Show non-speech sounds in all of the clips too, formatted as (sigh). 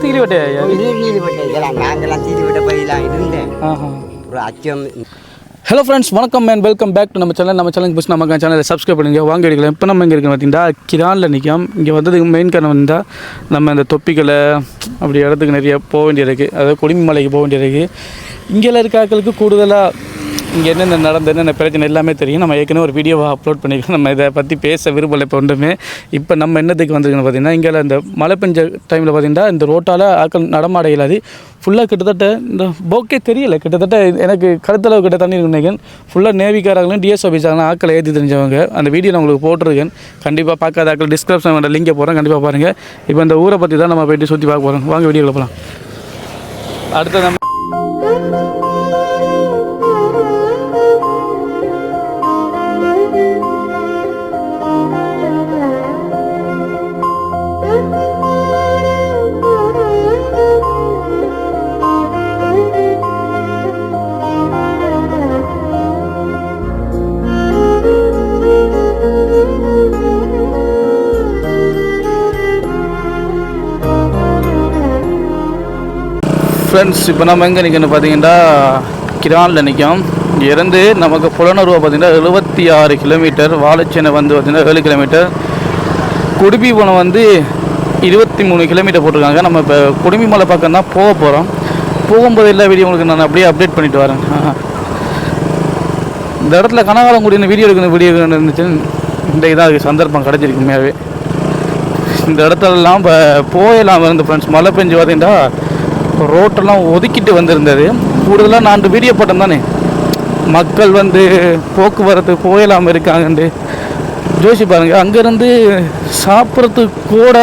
வீதி விட்டு இதெல்லாம் நாங்களாம் தீதி விட்ட பயிலாம் இருந்தேன் ஆஹா ஒரு அச்சம் ஹலோ ஃப்ரெண்ட்ஸ் வணக்கம் மேன் வெல்கம் பேக் டு நம்ம சேனல் நம்ம சேனலுக்கு புதுசு நம்ம சேனலை சப்ஸ்கிரைப் பண்ணுங்க. வாங்க எடுக்கலாம் இப்போ நம்ம இங்கே இருக்கோம் பார்த்தீங்கன்னா கிரானில் நிற்கும் இங்கே வந்ததுக்கு மெயின் காரணம் வந்தால் நம்ம இந்த தொப்பிகளை அப்படி இடத்துக்கு நிறைய போக வேண்டியிருக்கு அதாவது கொடிமலைக்கு போக வேண்டியிருக்கு இங்கெல்லாம் இருக்க ஆட்களுக்கு கூடுதலாக இங்கே என்னென்ன நடந்த என்னென்ன பிரச்சனை எல்லாமே தெரியும். நம்ம ஏற்கனவே ஒரு வீடியோவை அப்லோட் பண்ணியிருக்கோம் நம்ம இதை பற்றி பேச விரும்பலை இப்போ ஒன்றுமே. இப்போ நம்ம என்னத்துக்கு வந்திருக்கோம்னு பார்த்தீங்கன்னா இங்கே இந்த மழை பெஞ்ச டைமில் பார்த்தீங்கன்னா இந்த ரோட்டால் ஆக்கள் நடமாட இயலாது. ஃபுல்லாக கிட்டத்தட்ட இந்த போக்கே தெரியல. கிட்டத்தட்ட எனக்கு கருத்தளவு கிட்ட தண்ணி நினைக்கிறேன். ஃபுல்லாக நேவிக்காரங்களும் டிஎஸ் ஆஃபீஸாங்களும் ஆக்களை ஏற்றி தெரிஞ்சவங்க. அந்த வீடியோ நான் உங்களுக்கு போட்டிருக்கேன். கண்டிப்பாக பார்க்காத ஆக்கள் டிஸ்கிரிப்ஷன் லிங்கை போகிறேன் கண்டிப்பாக பாருங்கள் இப்போ இந்த ஊரை பற்றி தான் நம்ம போயிட்டு சுற்றி பார்க்க போகிறோம் வாங்க வீடியோவில் போகலாம் அடுத்த நம்ம ஃப்ரெண்ட்ஸ் இப்போ நம்ம எங்கே நிற்கணும் பார்த்தீங்கன்னா கிரானில் நிற்கும் இருந்து நமக்கு புலனருவா பார்த்தீங்கன்னா எழுபத்தி ஆறு கிலோமீட்டர் வாழைச்சேனை வந்து பார்த்திங்கன்னா ஏழு கிலோமீட்டர் குடுமிபோனம் வந்து இருபத்தி மூணு கிலோமீட்டர் போட்டிருக்காங்க. நம்ம இப்போ குடுமி மலை பக்கம் தான் போக போகிறோம் போகும்போது எல்லா வீடியோ உங்களுக்கு நான் அப்படியே அப்டேட் பண்ணிட்டு வரேன். இந்த இடத்துல கனகாலங்குடின வீடியோ எடுக்கணும் வீடியோ இருந்துச்சு இன்றைக்கு தான் அதுக்கு சந்தர்ப்பம் கிடச்சிருக்குமையாவே இந்த இடத்துலலாம் இப்போ போயெல்லாம் வந்து ஃப்ரெண்ட்ஸ் மழை பெஞ்சு பார்த்தீங்கன்னா ரோட்டெல்லாம் ஒதுக்கிட்டு வந்திருந்தது. கூடுதலாக நான் வீடியோ தானே. மக்கள் வந்து போக்குவரத்து போயலாமல் இருக்காங்கன்ட்டு. ஜோசி பாருங்கள் அங்கேருந்து சாப்பிட்றதுக்கு கூட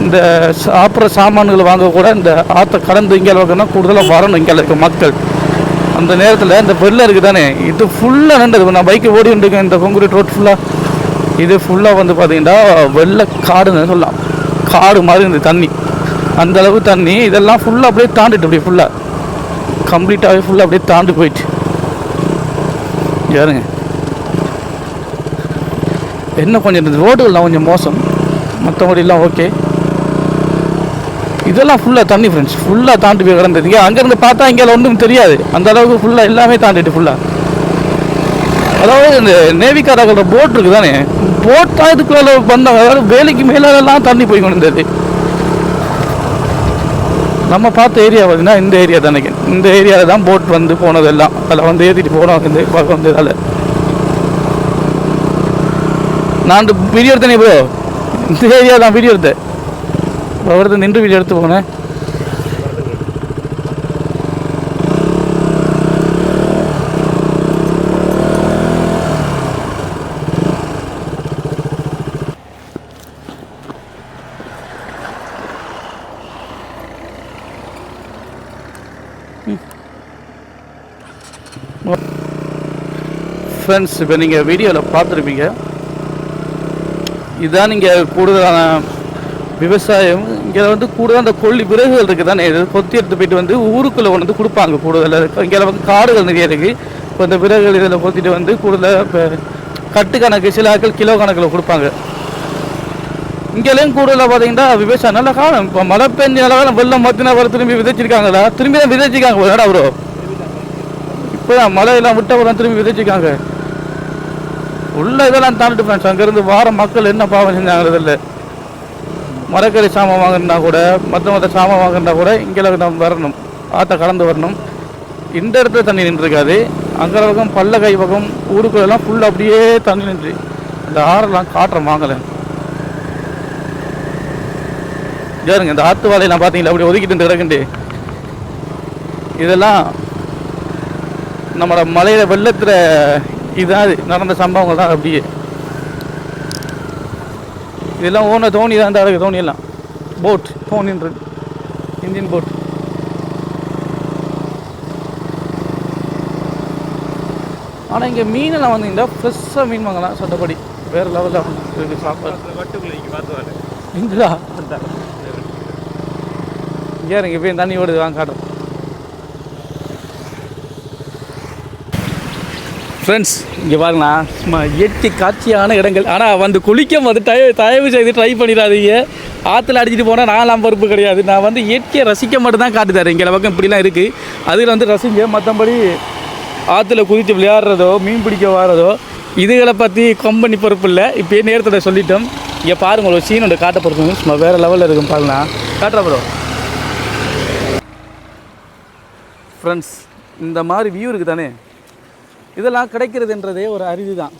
இந்த சாப்பிட்ற சாமான்கள் வாங்க கூட இந்த ஆற்றை கடந்து இங்கே வைக்கணும்னா கூடுதலாக வரணும் இங்கே இருக்க மக்கள். அந்த நேரத்தில் இந்த வெள்ளம் இருக்குது தானே. இது ஃபுல்லாக நின்றது நான் பைக்கை ஓடி இருக்கேன் இந்த கொங்குரேட் ரோட் ஃபுல்லாக இது ஃபுல்லாக வந்து பார்த்தீங்கன்னா வெள்ளை காடுன்னு சொல்லலாம். காடு மாதிரி இந்த தண்ணி. அந்த அளவு தண்ணி இதெல்லாம் ஃபுல்லாக அப்படியே தாண்டிட்டு அப்படியே ஃபுல்லாக கம்ப்ளீட்டாகவே ஃபுல்லாக அப்படியே தாண்டி போயிட்டு யாருங்க? என்ன கொஞ்சம் இந்த ரோடுகள்லாம் கொஞ்சம் மோசம். மற்றபடிலாம் ஓகே இதெல்லாம் ஃபுல்லாக தண்ணி ஃப்ரெண்ட்ஸ் ஃபுல்லாக தாண்டி போய் கிடந்தது. இங்கே அங்கேருந்து பார்த்தா இங்கே ஒன்றும் தெரியாது. அந்த அளவுக்கு ஃபுல்லாக எல்லாமே தாண்டிட்டு ஃபுல்லாக அதாவது இந்த நேவிக்காரர்களோட போட் இருக்குது தானே போட் தான் இதுக்கு வந்தாங்க அதாவது வேலைக்கு மேலெல்லாம் தண்ணி போய் கொண்டு இருந்தது நம்ம பார்த்த ஏரியா பார்த்தீங்கன்னா இந்த ஏரியா தான். இந்த ஏரியாவில் தான் போட் வந்து போனது எல்லாம் அதில் வந்து ஏற்றிட்டு போனோம். இந்த பார்க்க வந்ததால் நான் வீடியோ எடுத்தேனே ப்ரோ இந்த ஏரியா தான் வீடியோ எடுத்தேன். ஒருத்தர் நின்று வீடியோ எடுத்து போனேன். ஃப்ரெண்ட்ஸ் இப்போ நீங்கள் வீடியோவில் பார்த்துருப்பீங்க. இதுதான் நீங்கள் கூடுதலான விவசாயம். இங்கே வந்து கூடுதல் அந்த கொல்லி விறகுகள் இருக்குது தானே கொத்தி எடுத்து போயிட்டு வந்து ஊருக்குள்ளே கொண்டு வந்து கொடுப்பாங்க கூடுதலாக இங்கே வந்து காடுகள் நிறைய இருக்குது இப்போ இந்த விறகுகள் இதில் கொத்திட்டு வந்து கூடுதலாக இப்போ கட்டு கணக்கு சில ஆட்கள் கிலோ கணக்கில் கொடுப்பாங்க. இங்கேயும் கூடுதலாக பார்த்தீங்கன்னா விவசாயம் நல்லா காணும் இப்போ மழை பெஞ்ச அளவில் வெள்ளம் மத்தினா வர திரும்பி விதைச்சிருக்காங்களா? திரும்பி தான் விதைச்சிருக்காங்க என்னடா ப்ரோ. இப்போதான் மழையெல்லாம் விட்ட திரும்பி விதைச்சிருக்காங்க. உள்ள இதெல்லாம் தாண்டிட்டு ஃப்ரெண்ட்ஸ் அங்கேருந்து வார மக்கள் என்ன பாவம் செஞ்சாங்கிறது இல்லை மரக்கறி சாமான் வாங்கினா கூட மற்ற மற்ற சாமான் வாங்கினா கூட இங்கே நம்ம வரணும். ஆற்றை கடந்து வரணும். இந்த இடத்துல தண்ணி நின்றுருக்காது. அங்கே பக்கம் பல்ல கை பக்கம் ஊருக்குள்ளெல்லாம் ஃபுல்லாக அப்படியே தண்ணி நின்று. இந்த ஆறெல்லாம் காட்டுறேன் வாங்கலை. பாருங்க இந்த ஆற்று வாழையெல்லாம் பார்த்தீங்களா? அப்படி ஒதுக்கிட்டு கிடக்குண்டு. இதெல்லாம் நம்மளோட மலையில வெள்ளத்தில் இதான் இது நடந்த சம்பவங்கள் தான் அப்படியே. இதெல்லாம் ஓன தோணி தான் தான் இருக்குது தோணி எல்லாம். போட் தோணின்றது இன்ஜின் போட் ஆனால் இங்கே மீனெல்லாம் வந்தீங்கன்னா ஃப்ரெஷ்ஷாக மீன் வாங்கலாம் சட்டப்படி. வேறு லெவலில் இருக்குது சாப்பாடு. வட்டுக்குள்ள இங்கே பார்த்து வாரு இங்கடா இங்கே இப்போ தண்ணி ஓடுது வாங்க காட்டுறேன். ஃப்ரெண்ட்ஸ் இங்கே பாருங்கண்ணா. சும்மா இயற்கை காட்சியான இடங்கள். ஆனால் வந்து குளிக்க வந்து தய தயவு செய்து ட்ரை பண்ணிடாதீங்க. ஆற்றுல அடிச்சிட்டு போனால் நாலாம் பொறுப்பு கிடையாது. நான் வந்து இயற்கையை ரசிக்க மட்டும் தான் காட்டு இங்கே பக்கம் இப்படிலாம் இருக்குது அதில் வந்து ரசிங்க மற்றபடி ஆற்றுல குதித்து விளையாடுறதோ மீன் பிடிக்க வாரதோ இதுகளை பற்றி கம்பெனி பொறுப்பு இல்லை. இப்போயே நேரத்தில் சொல்லிட்டோம். இங்கே பாருங்கள் ஒரு சீனோட காட்ட பொறுப்பு சும்மா வேறு லெவலில் இருக்கும் பாருங்கண்ணா. காட்டுறா ப்ரோ ஃப்ரெண்ட்ஸ் இந்த மாதிரி வியூ இருக்குது தானே இதெல்லாம் கிடைக்கிறதுன்றதே ஒரு அரிது தான்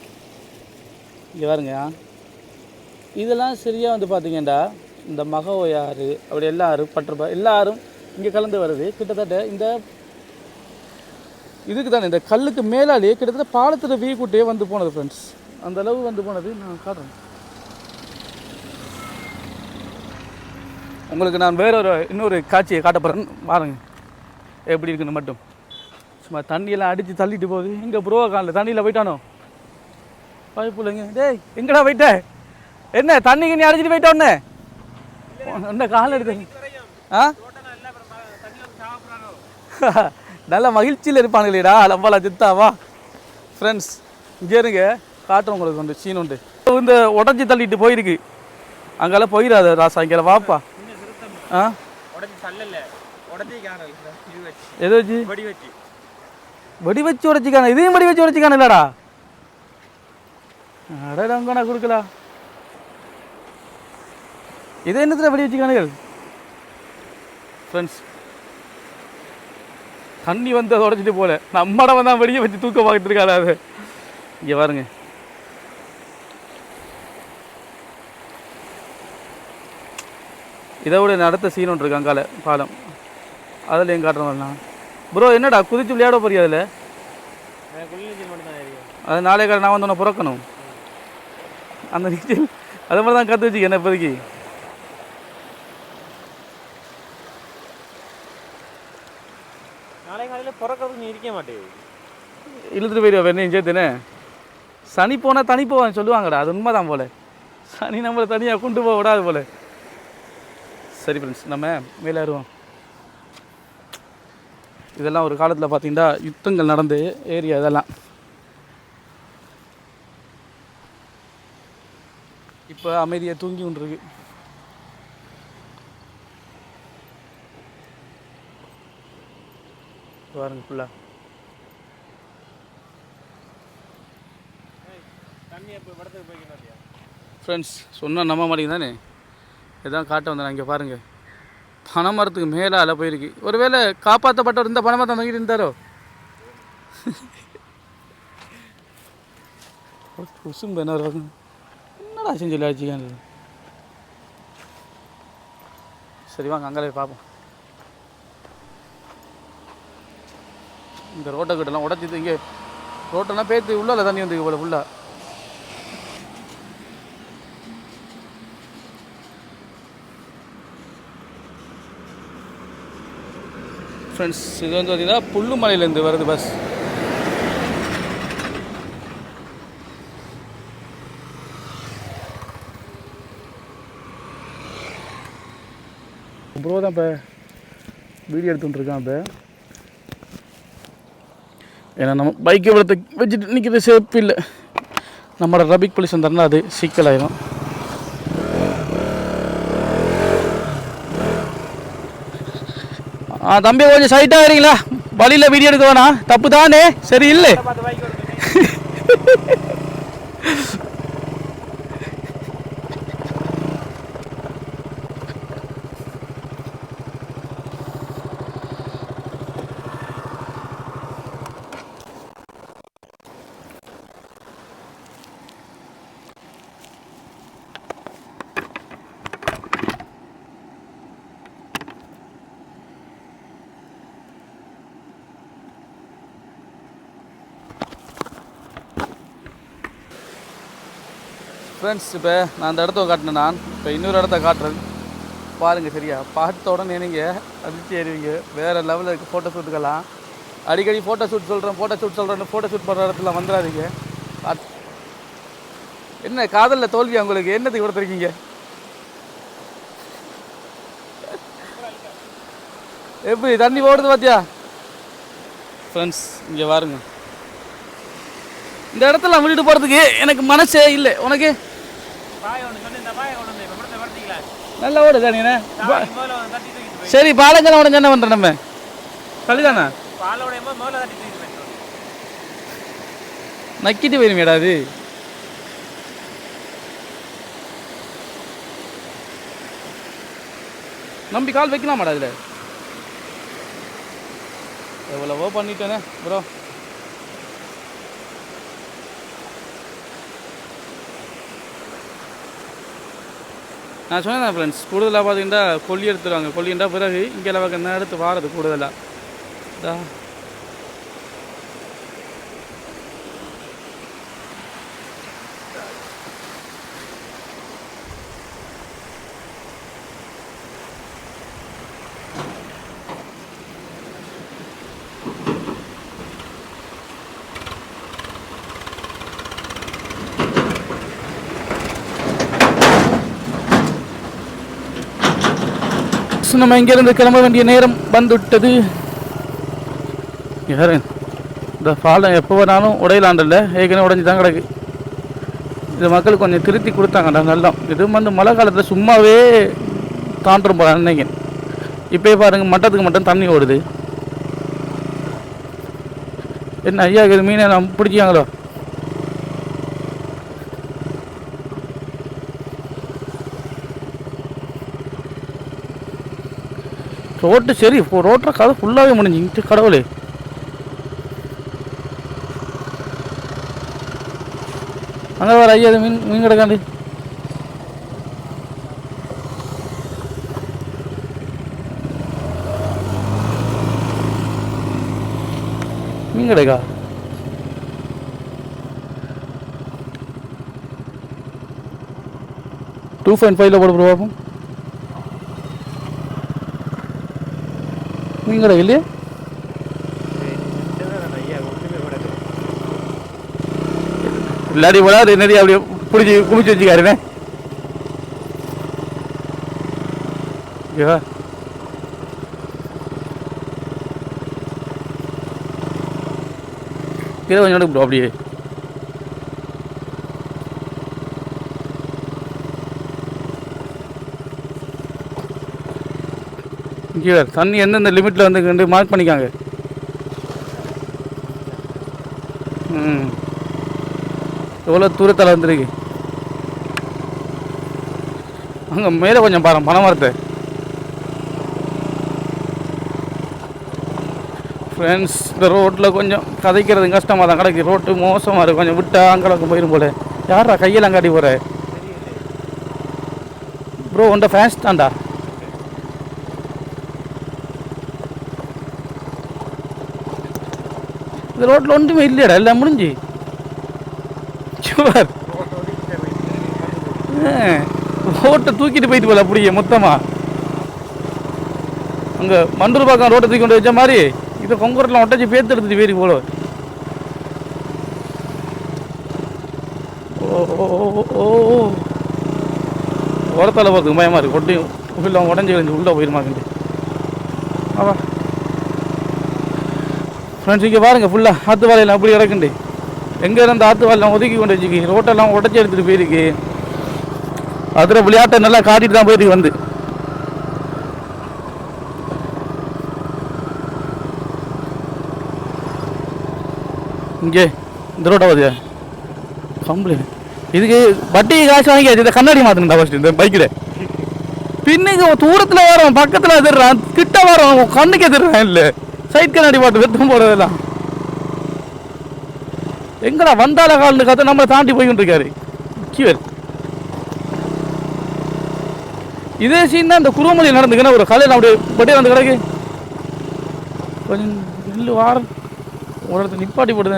இங்கே பாருங்க. இதெல்லாம் சரியாக வந்து பார்த்தீங்கன்னா இந்த மகோயாறு அப்படி எல்லாரும் பற்றப்பா எல்லாரும் இங்கே கலந்து வருது கிட்டத்தட்ட இந்த இதுக்கு தானே இந்த கல்லுக்கு மேலாலேயே கிட்டத்தட்ட பாலத்தில் வீ கூட்டியே வந்து போனது ஃப்ரெண்ட்ஸ் அந்த அளவு வந்து போனது நான் காட்டுறேன். உங்களுக்கு நான் வேற ஒரு இன்னொரு காட்சியை காட்ட போகிறேன் பாருங்க. எப்படி இருக்குன்னு மட்டும். சும்மா தண்ணியெல்லாம் அடித்து தள்ளிட்டு போகுது. எங்கே ப்ரோ காலில் தண்ணியில் போயிட்டானோ? பைப்புலங்க டேய் எங்கடா போயிட்ட? என்ன தண்ணிக்கு நீ அடிச்சிட்டு போயிட்டோன்னே என்ன கால் எடுத்து ஆ? நல்ல மகிழ்ச்சியில் இருப்பானுங்களேடா லம்பாலா சித்தாவா ஃப்ரெண்ட்ஸ் இங்கே இருங்க. காட்டுறோம் உங்களுக்கு உண்டு சீன் உண்டு. இந்த உடஞ்சி தள்ளிட்டு போயிருக்கு. அங்கெல்லாம் போயிடாத ராசா. இங்கே வாப்பா. ஆ? வச்சு. எதை வச்சு. வடி வச்சு வெடி வச்சு இதையும் வெடி வச்சு உடைச்சிக்கான இல்லடா. அடடங்கண்ணா கொடுக்கலாம் இதை என்னத்துல வெடி வச்சுக்கானுகள்? ஃப்ரெண்ட்ஸ் தண்ணி வந்து அதை உடச்சிட்டு போல நம்மட வந்தா வெடியை வச்சு தூக்க பார்த்துட்டு இருக்காது அது. இங்கே பாருங்க. இதை விட அடுத்த சீன் ஒன்று இருக்கு அங்கால பாலம். அதில் ஏன் காட்டுறோம் ப்ரோ என்னடா குதிச்சு விளையாட போறியா அதில்? தான் அது நாளே நான் வந்து உன்னை பிறக்கணும். அந்த நீச்சல் அது மாதிரி தான் கற்று வச்சுக்க என்ன இப்போதைக்கு? இழுத்துட்டு போயிடுவா வெண்ணெயும் சேர்த்துனே சனி போனால் தனி போவான்னு சொல்லுவாங்கடா அது உண்மைதான் போல. சனி நம்மளை தனியாக கொண்டு போக விடாது போல. சரி ஃப்ரெண்ட்ஸ் நம்ம மேலே ஏறுவோம். இதெல்லாம் ஒரு காலத்தில் பார்த்தீங்கன்னா யுத்தங்கள் நடந்த ஏரியா இதெல்லாம். இப்போ அமைதியாக தூங்கி கொண்டிருக்கு. பாருங்க ஃபுல்லாக தண்ணி ஃப்ரெண்ட்ஸ் சொன்னால் நம்ப மாட்டேங்க தானே? இதான் காட்ட வந்தேன் இங்கே பாருங்கள் பனைமரத்துக்கு மேலே அலை போயிருக்கு. ஒருவேளை காப்பாற்றப்பட்டவர் இந்த பனைமரத்தை தங்கிட்டு இருந்தாரோ? குசும்பு என்ன என்னடா செஞ்சு சொல்லி சரி வாங்க அங்கே போய் பார்ப்போம். இந்த ரோட்டை கிட்டலாம் உடச்சிது இங்கே ரோட்டெல்லாம் பேத்து உள்ளால தண்ணி வந்து போல ஃபுல்லாக ஃப்ரெண்ட்ஸ் இது வந்து பார்த்தீங்கன்னா புல்லுமலையிலேருந்து வருது பஸ் ப்ரோ தான் இப்போ வீடியோ எடுத்துட்டுருக்கான் இப்போ. ஏன்னா நம்ம பைக்கை இவ்வளோ வச்சுட்டு நிற்கிறது சேஃப் இல்லை. நம்மளோட ரபிக் போலீஸ் வந்தாருன்னா அது சிக்கலாயிரும் தம்பி கொஞ்சம் சைட்டாக வரீங்களா வழியில் வீடியோ எடுக்க வேணாம். தப்பு தானே சரி இல்லை. ஃப்ரெண்ட்ஸ் இப்போ நான் அந்த இடத்த காட்டினேன் நான். இப்போ இன்னொரு இடத்த காட்டுறேன். பாருங்கள் சரியா? பார்த்த உடனே நீங்கள் அதிர்ச்சி ஏறுவீங்க வேறு லெவலில் இருக்குது ஃபோட்டோ ஷூட்டுக்கெல்லாம் அடிக்கடி ஃபோட்டோ ஷூட் சொல்கிறேன் ஃபோட்டோ ஷூட் சொல்கிறேன் ஃபோட்டோ ஷூட் பண்ணுற இடத்துல வந்துடாதீங்க என்ன காதலில் தோல்வி உங்களுக்கு? என்னத்துக்கு கொடுத்துருக்கீங்க எப்படி தண்ணி ஓடுது பார்த்தியா ஃப்ரெண்ட்ஸ் இங்கே பாருங்க இந்த இடத்துல விட்டுட்டு போகிறதுக்கு எனக்கு மனசே இல்லை. உனக்கு? நல்லா ஓடுதா போய் சரி பாலஞ்சன உடனே என்ன பண்ணுறேன் நம்ம? போயிட்டு நக்கிட்டு போயிருமேடா அது. நம்பி கால் வைக்கலாமாடா அதில்? எவ்வளவோ பண்ணிட்டேனே ப்ரோ நான் சொன்னேன் ஃப்ரெண்ட்ஸ் கூடுதலாக பார்த்தீங்கன்னா கொல்லி எடுத்துருவாங்க. கொல்லின்றா பிறகு இங்கே அளவுக்கு என்ன எடுத்து வாரது கூடுதலாக இதா நம்ம இங்கேருந்து கிளம்ப வேண்டிய நேரம் வந்துவிட்டது. யார் இந்த பாலம் எப்போ வேணாலும் உடையலாண்டில்ல. ஏற்கனவே உடஞ்சி தான் கிடக்கு. இது மக்கள் கொஞ்சம் திருத்தி கொடுத்தாங்கடா நல்லா இதுவும் வந்து மழை காலத்தில் சும்மாவே தாண்டும் போகிறான் அன்னைக்கு. இப்போயே பாருங்கள் மட்டத்துக்கு மட்டும் தண்ணி ஓடுது. என்ன ஐயா இது மீனை நான் பிடிச்சாங்களோ ரோட்டு சரி இப்போ ரோட்டில் கதை ஃபுல்லாகவே முடிஞ்சுங்கிட்டு கடவுளே. அங்கே வர ஐயா மீன் மீன் கிடக்காண்டி. மீன் கிடைக்கா? டூ பாயிண்ட் ஃபைவ்ல போட பார்ப்போம். மீன் கிடைக்கு இல்லையா இல்லாடி போல அது என்னடி அப்படியே பிடிச்சி குமிச்சு வச்சுக்காருண்ணே ஓகேவா கீழே கொஞ்சம் எடுக்கு bro, அப்படியே. கீழே. தண்ணி எந்தெந்த லிமிட்டில் வந்து கண்டு மார்க் பண்ணிக்காங்க? ம். எவ்வளோ தூரத்தில் வந்துருக்கு? அங்கே மேலே கொஞ்சம் பாருங்க பணம் மரத்தை. ஃப்ரெண்ட்ஸ் இந்த ரோட்டில் கொஞ்சம் கதைக்கிறது கஷ்டமாக தான் கிடக்கு. ரோட்டு மோசமாக இருக்குது கொஞ்சம் விட்டா அங்கடக்கு போயிடும் போல. யாரா கையெல்லாம் அங்காடி போகிற ப்ரோ உண்ட ஃபேன் தான்டா. இந்த ரோட்டில் ஒன்றுமே இல்லையடா எல்லாம் முடிஞ்சு. சுவர். ரோட்டை தூக்கிட்டு போயிட்டு போல அப்படியே மொத்தமா. அங்கே மண்டூர் பக்கம் ரோட்டை தூக்கி கொண்டு வச்ச மாதிரி இதை கொங்கூரெலாம் ஒட்டச்சி பேத்து எடுத்துட்டு போயிரு போல. ஓ ஓ உரத்தால் போகிறதுக்கு பயமாக இருக்குது ஒட்டி உள்ள உடஞ்சி விழுந்து உள்ளே போயிருமா அப்பா ஃப்ரெண்ட்ஸ் இங்கே பாருங்கள் ஃபுல்லாக ஆற்று வாழையெல்லாம் அப்படி கிடக்குண்டு. எங்கே இருந்து ஆற்று வாழைலாம் ஒதுக்கி கொண்டு வச்சுக்கி. ரோட்டெல்லாம் உடச்சி எடுத்துகிட்டு போயிருக்கு. அதில் விளையாட்டை நல்லா காட்டிட்டு தான் போயிருக்கு வந்து. இங்கே இந்த ரோட்டை பார்த்தியா கம்ப்ளைண்ட் இதுக்கு வட்டி காசு வாங்கியாச்சு. இந்த கண்ணாடி மாற்றணும்டா ஃபஸ்ட்டு இந்த பைக்கில் பின்னுக்கு தூரத்தில் வரோம் பக்கத்தில் எதிர்றான் கிட்ட வரோம் கண்ணுக்கு எதிர்றான் இல்லை. சைட் கண்ணாடி பாட்டு வெத்தம் போடுறதெல்லாம் எங்கடா வந்தால கால்னு கதை நம்மளை தாண்டி போய்கிட்டு இருக்காரு கியூர். இதே சீன் தான் இந்த குருமொழி நடந்துக்குன்னா ஒரு கலையில் அப்படியே பட்டே வந்து கிடக்கு. கொஞ்சம் இல்லை வாரம் ஒரு இடத்துல நிப்பாட்டி போட்டு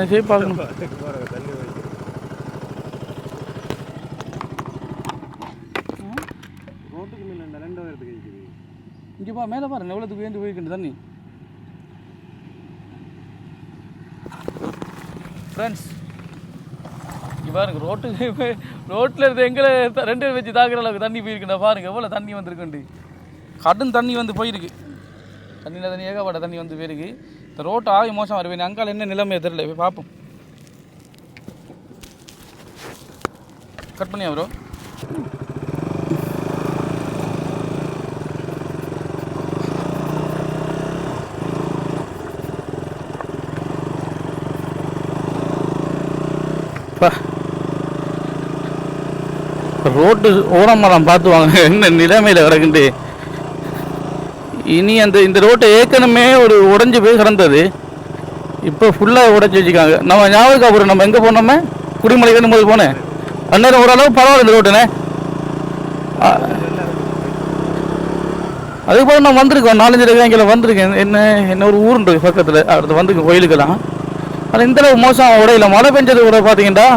இடத்துக்கு இருக்குது இங்கே பா மேலே பாருங்க எவ்வளோத்துக்கு வேண்டி போயிருக்கின்ற தண்ணி. ஃப்ரெண்ட்ஸ் பாருங்க ரோட்டுக்கு ரோட்டில் இருந்து எங்களை ரெண்டு பேர் வச்சு தாக்குற அளவுக்கு தண்ணி போயிருக்குண்ணா பாருங்க எவ்வளோ தண்ணி வந்திருக்குண்டு. கடும் தண்ணி வந்து போயிருக்கு. தண்ணியில் தண்ணி ஏகப்பட்ட தண்ணி வந்து போயிருக்கு. இந்த ரோட்டு ஆகி மோசம் வருவேன் அங்கால என்ன நிலைமையை தெரியல போய் பார்ப்போம் கட் பண்ணியா ப்ரோ ரோட்டு ஓரமரம் பார்த்து வாங்க. என்ன நிலைமையில் கிடக்குண்டு இனி அந்த இந்த ரோட்டை ஏற்கனவே ஒரு உடஞ்சி போய் கிடந்தது. இப்போ ஃபுல்லாக உடைச்சி வச்சுக்காங்க நம்ம ஞாபகம் அப்புறம் நம்ம எங்கே போனோமே? குடிமலை போது போனேன். அந்நேரம் ஓரளவு பரவாயில்ல இந்த ரோட்டுண்ணே அதுக்கப்புறம் நான் வந்திருக்கோம். நாலஞ்சு தடவை இங்கே வந்திருக்கேன். என்ன என்ன ஒரு ஊருண்டு பக்கத்தில். அடுத்து வந்திருக்கேன் கோயிலுக்கெல்லாம். ஆனால் இந்த அளவு மோசம் உடையில. மழை பெஞ்சது கூட பார்த்தீங்கன்னா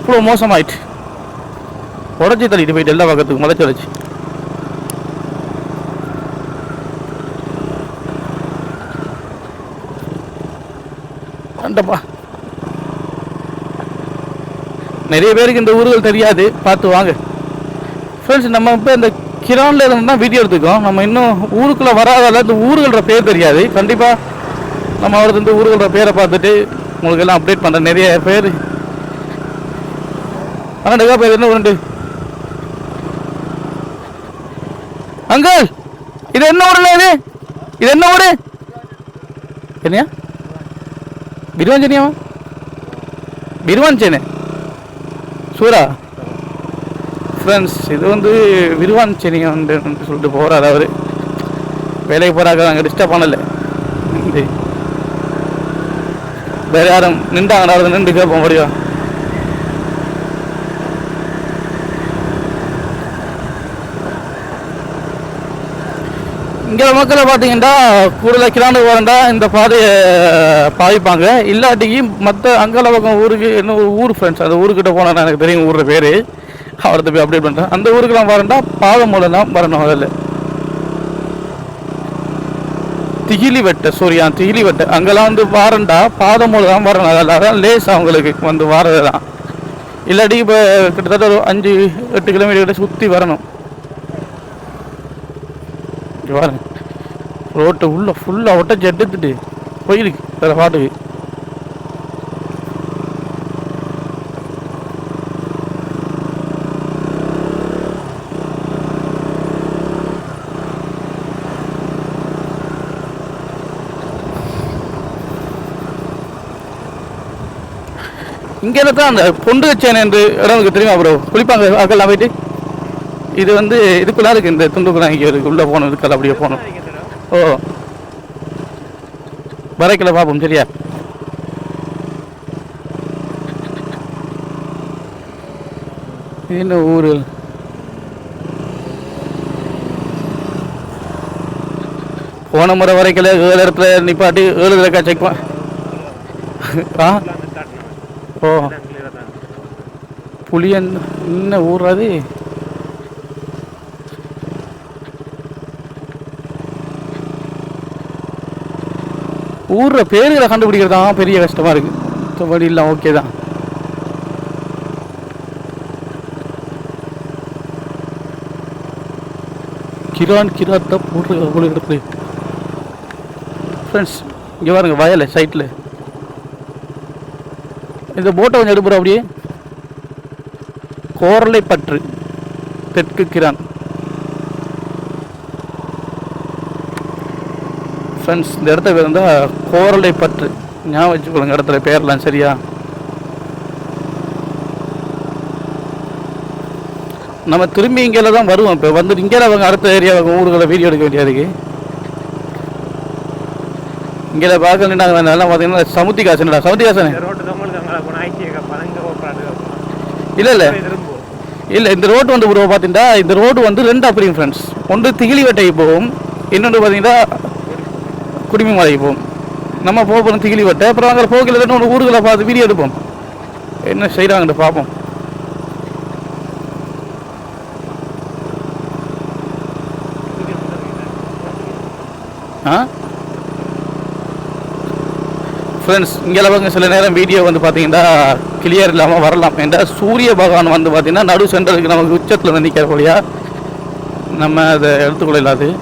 இவ்வளோ மோசமாயிட்டு. உடச்சி தள்ளிட்டு போயிட்டு எல்லா பக்கத்துக்கு மலைச்சு உடச்சி கண்டப்பா நிறைய பேருக்கு இந்த ஊர்கள் தெரியாது. பார்த்து வாங்க. ஃப்ரெண்ட்ஸ் நம்ம இப்போ இந்த கிரானில் இருந்து தான் வீடியோ எடுத்துக்கோம் நம்ம இன்னும் ஊருக்குள்ளே வராதால இந்த ஊர்களோட பேர் தெரியாது. கண்டிப்பாக நம்ம அவரது இந்த ஊர்களோட பேரை பார்த்துட்டு உங்களுக்கு எல்லாம் அப்டேட் பண்ணுறேன் நிறைய பேர். ஆனால் பேர் என்ன உண்டு இது என்ன ஊர்ல இது? இது என்ன ஊரு? என்னையா? பிரிவாஞ்சனியாவா பிரிவாஞ்சேனே. சூரா? ஃப்ரெண்ட்ஸ் இது வந்து விருவாஞ்சனி வந்து சொல்லிட்டு போகிறார் அவர். வேலைக்கு போகிறாங்க நாங்கள் டிஸ்டர்ப் பண்ணலை. வேறு வேற யாரும் நின்றாங்க நின்று கேட்போம் முடியும் இங்கே மக்களை பார்த்தீங்கன்னா கூடுதலாக கிராண்டு வரண்டா இந்த பாதையை பாதிப்பாங்க. இல்லாட்டிக்கு மற்ற அங்கால பக்கம் ஊருக்கு என்ன ஊர் ஃப்ரெண்ட்ஸ் அந்த ஊருக்கிட்ட போனால் எனக்கு தெரியும் ஊரோட பேர். அவர்கிட்ட போய் அப்டேட் பண்ணுறேன் அந்த ஊருக்கெல்லாம் வரண்டா பாதை மூலம் தான் வரணும் அதில் திகிலி வெட்டை சூரியா திகிலி வெட்டை அங்கெல்லாம் வந்து வாரண்டா பாதம் மூலம் தான் வரணும். அதெல்லாம் அதான் லேஸ் அவங்களுக்கு வந்து வாரது தான் இல்லாட்டி இப்போ கிட்டத்தட்ட ஒரு அஞ்சு எட்டு கிலோமீட்டர் சுற்றி வரணும். வரேன் பாருங்க. ரோட்டு உள்ள ஃபுல்லாக ஒட்ட எடுத்துட்டு போயிருக்கு வேறு பாட்டுக்கு. இங்கே தான் அந்த பொண்டு வச்சேன் என்று இடம் எனக்கு தெரியுமா ப்ரோ குளிப்பாங்க அக்கெல்லாம் போயிட்டு? இது வந்து இதுக்குள்ளே இருக்குது இந்த துண்டுக்குள்ளே இங்கே இருக்குது உள்ளே போகணும் இதுக்கெல்லாம் அப்படியே போகணும். ஓ. வரைக்கல பார்ப்போம் சரியா? என்ன ஊர்? போன முறை வரைக்கல ஏழு இடத்துல நிப்பாட்டி ஏழு தடவை செக் ஆ? ஓ. புளியன் என்ன ஊர் அது? ஊரில் பேருகளை கண்டுபிடிக்கிறது தான் பெரிய கஷ்டமா இருக்கு. மற்றபடி இல்லை ஓகே தான். கிரான் கிராத்த போட்டு இடத்துல ஃப்ரெண்ட்ஸ் இங்கே பாருங்க வயல் சைட்டில் இந்த போட்டை கொஞ்சம் எடுப்புறோம் அப்படியே. கோரலை பற்று தெற்கு கிரான். ஃப்ரெண்ட்ஸ் இந்த இடத்த பேர் வந்து கோரலை பற்று ஞாபகம் வச்சுக்கொள்ளுங்க இடத்துல பேர்லாம் சரியா? நம்ம திரும்பி இங்கேல தான் வருவோம் இப்போ. வந்துட்டு இங்கே அவங்க அடுத்த ஏரியா ஊர்களை வீடியோ எடுக்க வேண்டியதுக்கு. இங்கே பார்க்க நல்லா பார்த்தீங்கன்னா சமுத்தி காசனடா சமுத்தி காசனே இல்லை இல்லை. இல்லை இந்த ரோடு வந்து ப்ரோ பார்த்தீங்கன்னா இந்த ரோடு வந்து ரெண்டு அப்படிங்க ஃப்ரெண்ட்ஸ் ஒன்று திகிலிவட்டைக்கு போகும். இன்னொன்று பார்த்தீங்கன்னா குடிமை மலைக்கு நம்ம போக போகிறோம் திகிலிவட்டை அப்புறம் அங்கே போகல ஒரு ஊர்களை பார்த்து வீடியோ எடுப்போம். என்ன செய்கிறாங்கன்னு பார்ப்போம். ஆ? ஃப்ரெண்ட்ஸ் இங்கே அவங்க சில நேரம் வீடியோ வந்து பார்த்தீங்கன்னா கிளியர் இல்லாமல் வரலாம். எந்த சூரிய பகவான் வந்து பார்த்தீங்கன்னா நடு சென்டருக்கு நமக்கு உச்சத்தில் வந்து நிற்கிற வழியா நம்ம அதை எடுத்துக்கொள்ள இல்லாது.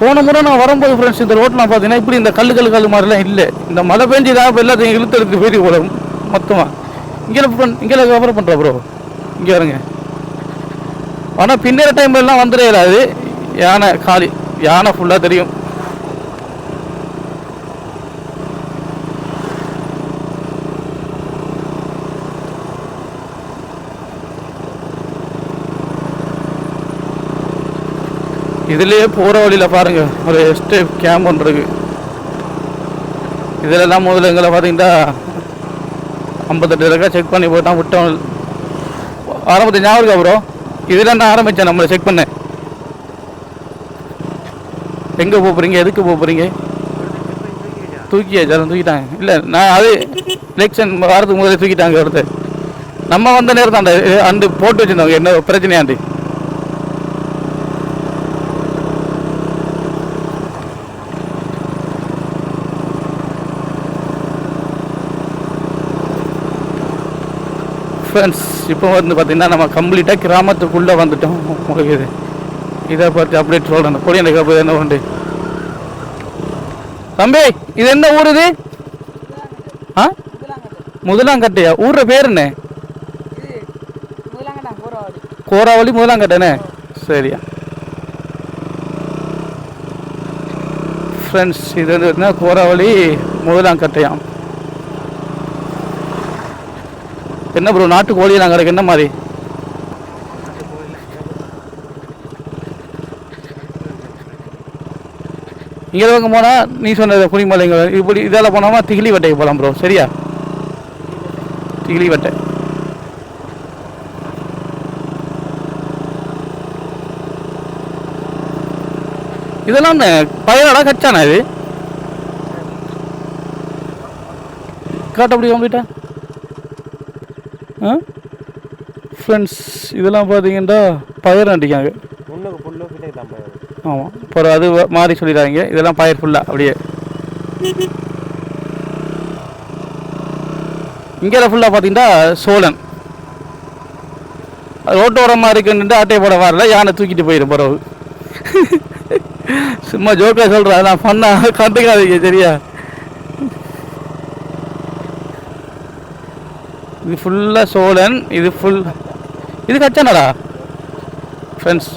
போன முறை நான் வரும்போது ஃப்ரெண்ட்ஸ் இந்த ரோட்டில் பார்த்தீங்கன்னா இப்படி இந்த கல்லு கல் கல் மாதிரிலாம் இல்லை. இந்த மழை பெஞ்சதாக இப்போ எல்லாத்தையும் இழுத்து எடுத்து போயிட்டு போல மொத்தமாக இங்கே இங்கே கவர் பண்ணுறா ப்ரோ இங்கே வருங்க ஆனால் பின்னர டைம்லலாம் எல்லாம் வந்துடே யானை காலி யானை ஃபுல்லாக தெரியும். இதுலேயே போகிற வழியில் பாருங்கள் ஒரு எஸ்டேப் கேம்ப் ஒன்று இருக்குது இதிலெல்லாம் முதல்ல எங்களை பார்த்தீங்கன்னா ஐம்பத்தெட்டு இருக்கா செக் பண்ணி போட்டான் விட்டோம். ஆரம்பத்து ஞாபகம் அப்புறம் ப்ரோ இதில் நான் ஆரம்பித்தேன் நம்மளை செக் பண்ணேன் எங்கே போகிறீங்க எதுக்கு போகிறீங்க தூக்கியா ஜலம் தூக்கிட்டாங்க. இல்லை நான் அது எலெக்ஷன் வாரத்துக்கு முதல்ல தூக்கிட்டாங்க ஒருத்தர் நம்ம வந்த நேரம் தான் அந்த அண்டு போட்டு வச்சுருந்தவங்க என்ன பிரச்சனையாண்டு? ஃப்ரெண்ட்ஸ் இப்போ வந்து பார்த்தீங்கன்னா நம்ம கம்ப்ளீட்டாக கிராமத்துக்குள்ளே வந்துட்டோம். உங்களுக்கு இது இதை பார்த்து அப்டேட் சொல்கிறேன் கொடி எனக்கு அப்போ என்ன உண்டு தம்பி இது என்ன ஊர் இது? ஆ? முதலாங்கட்டையா? ஊர்ற பேர் என்ன? கோராவளி முதலாங்கட்டைனே? சரியா. ஃப்ரெண்ட்ஸ் இது வந்து பார்த்தீங்கன்னா கோராவளி முதலாங்கட்டையாம் என்ன ப்ரோ நாட்டு கோழி நாங்கள் என்ன மாதிரி? இங்கே பக்கம் போனால் நீ சொன்னது குடிமலைங்க இப்படி இதெல்லாம் போனோமா திகிலி வட்டைக்கு போகலாம் ப்ரோ சரியா? திகிலி வட்டை. இதெல்லாம் பயிரடா கச்சானா இது? காட்ட முடியும் கம்ப்ளீட்டா ஃப்ரெண்ட்ஸ் இதெல்லாம் பார்த்தீங்கன்னா பயிர் நட்டிக்காங்க ஆமாம் அப்புறம் அது மாறி சொல்லிடுறாங்க. இதெல்லாம் பயிர் ஃபுல்லாக அப்படியே. இங்கே ஃபுல்லாக பார்த்தீங்கன்னா சோழன். ரோட்டோரமாக இருக்குன்ட்டு ஆட்டையை போட வரல. யானை தூக்கிட்டு போயிடும் பிறகு (laughs) சும்மா ஜோக்காக சொல்கிறேன் நான் பண்ணா கண்டுக்காதீங்க சரியா? இது ஃபுல்லாக சோழன் இது ஃபுல் இது கச்சானடா? ஃப்ரெண்ட்ஸ்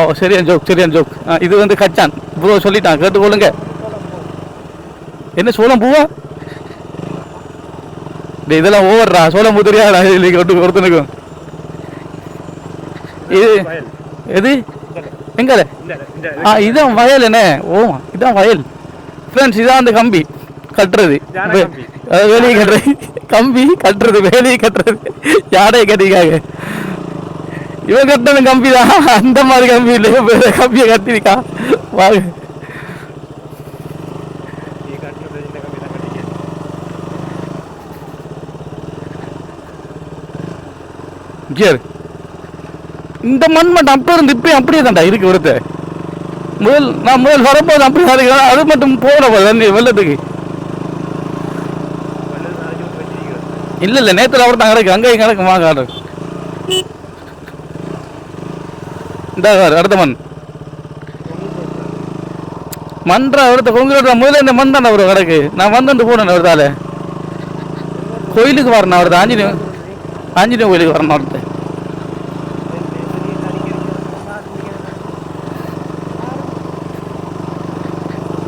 ஓ சரியான ஜோக் சரியான ஜோக் இது வந்து கச்சான். ப்ரோ சொல்லிட்டான். கேட்டு கொள்ளுங்க என்ன சோளம் பூவா? இதெல்லாம் ஓவர்ரா. சோளம் பூ தெரியாதா? ஒட்டு ஒருத்தனுக்கும். இது எது? எங்க ஆ இதான் வயல் என்ன? ஓ இதான் வயல். ஃப்ரெண்ட்ஸ் இதான் அந்த கம்பி. கட்டுறது. வேலையை கட்டுறது கம்பி கட்டுறது வேலையை கட்டுறது. யாரையை கட்டிக்காங்க இவன் கட்டினது கம்பி தான் அந்த மாதிரி கம்பி இல்லை. வேற கம்பியை கட்டிருக்கா வாங்க. இந்த கியர் இந்த மண் மட்டும் அப்போ இருந்து இப்பயும் அப்படியே தான்டா இருக்கு ஒருத்த முதல் நான் முதல் வரும்போது அப்படி அதுக்கு அது மட்டும் போகல தண்ணி வெள்ளத்துக்கு வெள்ளம் அரைச்சி விட்டு வச்சிருக்கிறது இல்ல இல்ல நேத்துல அவர் தான் கிடக்கு. அங்கேயும் கிடக்கு வாங்க ஆர்டர் இந்த அடுத்த மண். மன்றா ஒருத்த கொங்குற முதல்ல இந்த மண் தானே ஒரு கிடக்கு. நான் வந்துட்டு போனேன் ஒருத்தால கோயிலுக்கு வரணும் அவர்தான் ஆஞ்சநேயம் ஆஞ்சநேயம் கோயிலுக்கு வரணும் ஒருத்தன்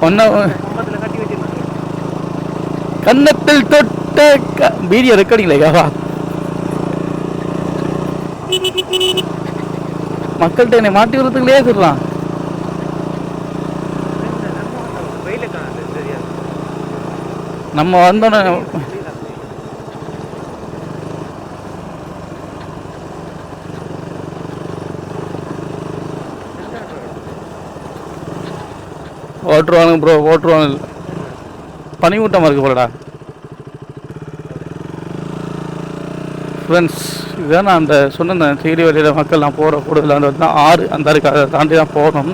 ஒன்ன கன்னத்தில் தொட்ட வீடியோ ரெக்கார்டிங்லயா மக்கள்கிட்ட என்னை மாட்டி விடுறதுக்குள்ளே சொல்கிறான் நம்ம வந்தோன்னே ஓட்டுருவானுங்க ப்ரோ ஓட்டுருவானு பனிமூட்டமாக இருக்கு போலடா ஃப்ரெண்ட்ஸ் இதுதான் நான் அந்த சொன்ன திகிரி வழியில் மக்கள் நான் போகிற கூடுதல் வந்து பார்த்தீங்கன்னா ஆறு அந்த இருக்கு அதை தாண்டி தான் போகணும்.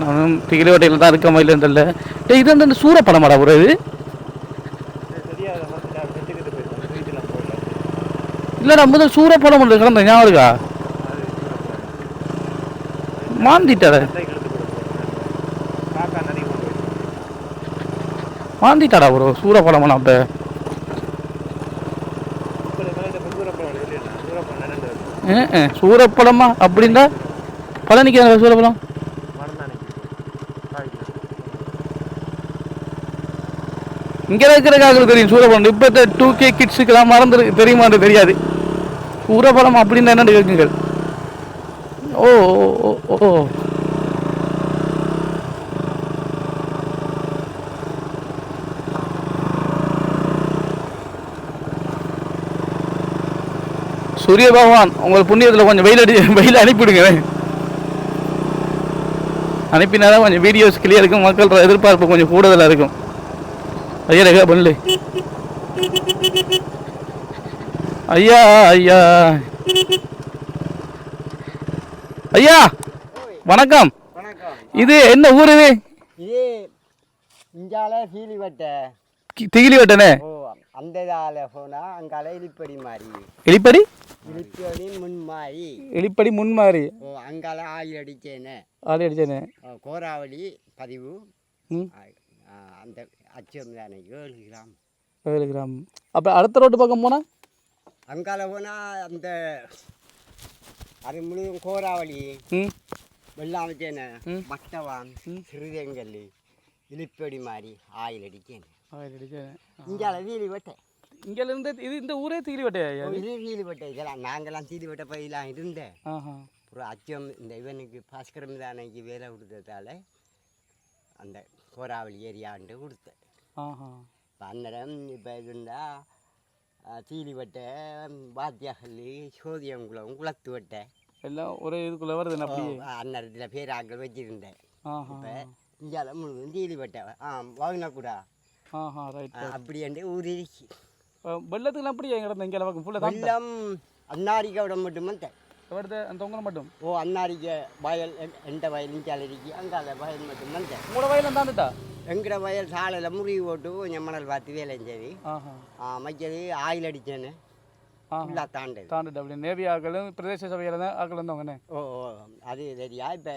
நானும் திகிரி வட்டியில் தான் இருக்க மாதிரி இருந்தில்ல டே இது வந்து சூற படமாடா ஒரு இது? இல்லைடா முதல் சூற படம் ஒன்று கிடந்த ஞாபகம் இருக்கா? மாந்திட்டாடா ஒரு சூற காக்கா நான் அப்போ இப்போ மேலே சூரப்படம் சொல்லிடுறேன் சூரப்படம் சூரப்பழமா சூரப்படமா? அப்படின்னா பழனிக்கு சூரப்பழம் இங்கே இருக்கிற காக்கள் தெரியும் சூரப்பழம் இப்போ டூ கே கிட்ஸுக்கெல்லாம் மறந்து தெரியுமான்னு தெரியாது. சூரப்படம் அப்படின்னு என்னென்னு கேட்குங்கள். ஓ ஓ, ஓ ஓ. சூரிய பகவான் உங்கள் புண்ணியத்தில் கொஞ்சம் வெயில் அடி (laughs) வெயில் அனுப்பிவிடுங்க. அனுப்பினாதான் கொஞ்சம் வீடியோஸ் கிளியர் இருக்கும். மக்கள் எதிர்பார்ப்பு கொஞ்சம் கூடுதலாக இருக்கும். ஐயா ரேகா பண்ணு. ஐயா ஐயா. ஐயா வணக்கம். இது என்ன ஊர் இது? இஞ்சால சீலிவட்டை. திகிலி வெட்டனே அந்த இதால போனா அங்கால மாதிரி. எலிப்படி இலிப்படி முன் மாதிரி எலிப்படி முன்மாறி ஓ அங்கால ஆயில் அடிச்சேன்னு ஆடி அடிச்சேனே. கோராவளி பதிவு. அந்த அச்சம் தானே ஏழு கிராம். ஏழு கிராம். அப்போ அடுத்த ரோட்டு பக்கம் போனால் அங்கால போனா அந்த அது முழுவதும் கோராவளி. வெள்ளாமச்சேன. மட்டவான் சிறுதெங்கல் இலிப்படி மாதிரி ஆயில் அடிச்சேன். ஆயில் அடிச்சேன். இங்கால வீலி வெட்டை இங்கேருந்து இது இந்த ஊரே திகிலி வெட்டையா ஐயா இது? வீலி வெட்டை இதெல்லாம் நாங்கெல்லாம் தீலி வெட்ட பயிலாம் இருந்தேன் அப்புறம் அச்சம் இந்த இவனுக்கு பாஸ்கரம் தானைக்கு வேலை கொடுத்ததால அந்த கோராவளி ஏரியாண்டு கொடுத்தேன். இப்போ அன்னடம் இப்போ இருந்தால் தீலிவட்டை வாத்தியாகல் சோதியங்குளம் குளத்து வட்டை எல்லாம் ஒரே இதுக்குள்ளே வருது அப்படியே? அன்னடத்தில் பேராக்கள் வச்சுருந்தேன். இப்போ இந்தியாவில் முழுவதும் தீலிவட்டை ஆ வாங்கினக்கூடா ஆஹா ரைட் அப்படின்ட்டு ஊர் இருக்கு வெள்ளத்துக்கு அப்படியே கிடந்த இங்கே பக்கம் ஃபுல்லாக வெள்ளம் அன்னாரிக்கோட மட்டும் வந்தேன் வருது அந்த தொங்கல மட்டும்? ஓ அன்னாரிக்க வயல் எந்த வயல் இருக்கு அங்கால வயல் மட்டும் வந்தேன் உங்களோட வயலில் தாண்டுட்டா எங்கட வயல் சாலையில் முறிவு போட்டு கொஞ்சம் மணல் பார்த்து வேலை ஆஹா. மற்றது ஆயில் அடித்தேன்னு ஃபுல்லாக தாண்டது. தாண்டுட்டு அப்படி. நேவி ஆக்களும் பிரதேச சபையில் தான் ஆக்கள் வந்தவங்கண்ணே. ஓ ஓ அது சரியா? இப்போ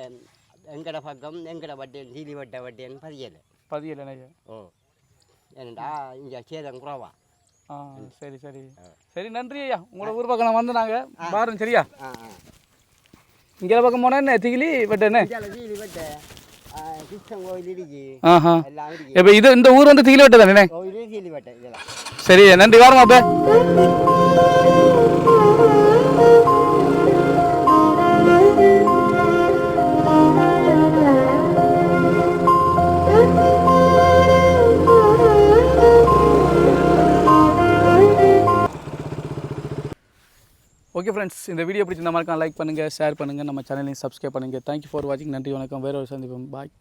எங்கட பக்கம் எங்கட வட்டேன் சீலி வட்ட வட்டேன்னு பதியலை. பதியல ஓ ஏனண்டா இங்கே சேதம் குறவா? ஆ சரி. சரி சரி. நன்றி ஐயா. உங்களோட ஊர் பக்கம் நான் வந்து நாங்கள் பாருங்க சரியா? இங்கே பக்கம் போனா என்ன திகிலி பட் என்ன? இந்தியாவில் சீலி வட்ட. கிருஷ்ணன் கோயில் இருக்கு. ஆஹா. எல்லாம் இருக்கு. இப்போ இது இந்த ஊர் வந்து திகிலி வெட்ட தானே சரி நன்றி வாரமா அப்போ. ஓகே ஃப்ரெண்ட்ஸ் இந்த வீடியோ பிடிச்சிருந்த மாதிரி லைக் பண்ணுங்கள் ஷேர் பண்ணுங்கள் நம்ம சேனலையும் சப்ஸ்கிரைப் பண்ணுங்கள் தேங்க்யூ ஃபார் வாட்சிங் நன்றி வணக்கம். வேறு ஒரு சந்திப்போம். பாய்